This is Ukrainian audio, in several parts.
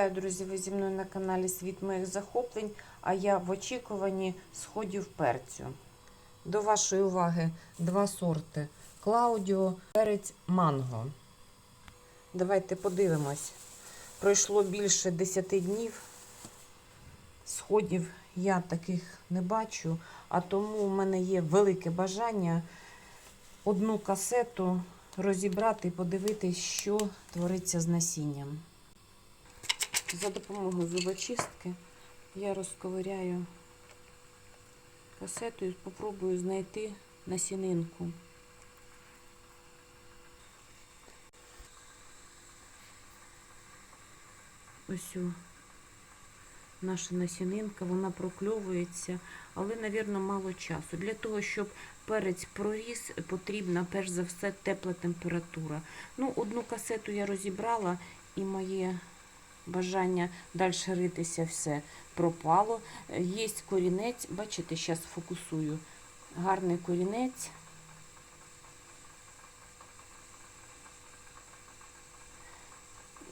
Вітаю, друзі! Ви зі мною на каналі Світ моїх захоплень, а я в очікуванні сходів перцю. До вашої уваги два сорти Клаудіо, перець манго. Давайте подивимось. Пройшло більше 10 днів. Сходів я таких не бачу, а тому у мене є велике бажання одну касету розібрати і подивитись, що твориться з насінням. За допомогою зубочистки я розковиряю касету і спробую знайти насінинку. Ось наша насінинка, вона прокльовується, але, навірно, мало часу. Для того, щоб перець проріс, потрібна перш за все тепла температура. Ну, одну касету я розібрала і моє бажання далі ритися все пропало. Є корінець, бачите, зараз фокусую. Гарний корінець.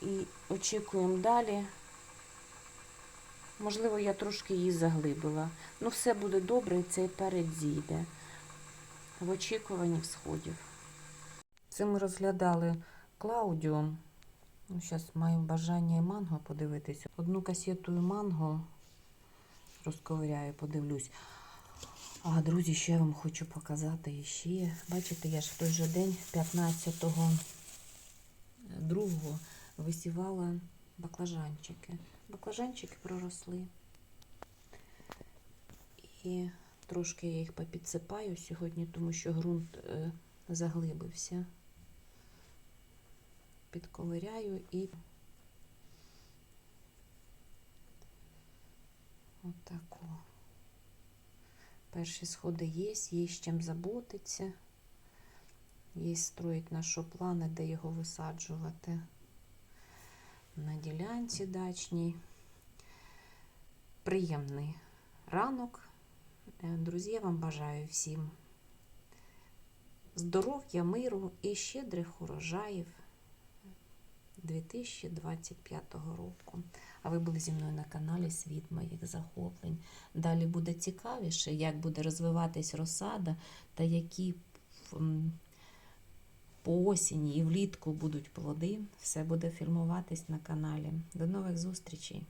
І очікуємо далі. Можливо, я трошки її заглибила. Ну, все буде добре, і цей перець зійде. В очікуванні всходів. Це ми розглядали Клаудіо. Ну, Зараз маю бажання і манго подивитися. Одну касету і манго розковиряю, подивлюсь. А, друзі, ще я вам хочу показати ще. Бачите, я ж в той же день, 15-го другого, висівала баклажанчики. Баклажанчики проросли. І трошки я їх попідсипаю сьогодні, тому що ґрунт е, заглибився підковиряю і отако. Перші сходи є, є з чим заботиться. Є строїть наші плани, де його висаджувати. На ділянці дачній. Приємний ранок. Е, Друзі, я вам бажаю всім здоров'я, миру і щедрих урожаїв. 2025 року. А ви були зі мною на каналі Світ моїх захоплень. Далі буде цікавіше, як буде розвиватись розсада та які по осінні і влітку будуть плоди. Все буде фільмуватись на каналі. До нових зустрічей!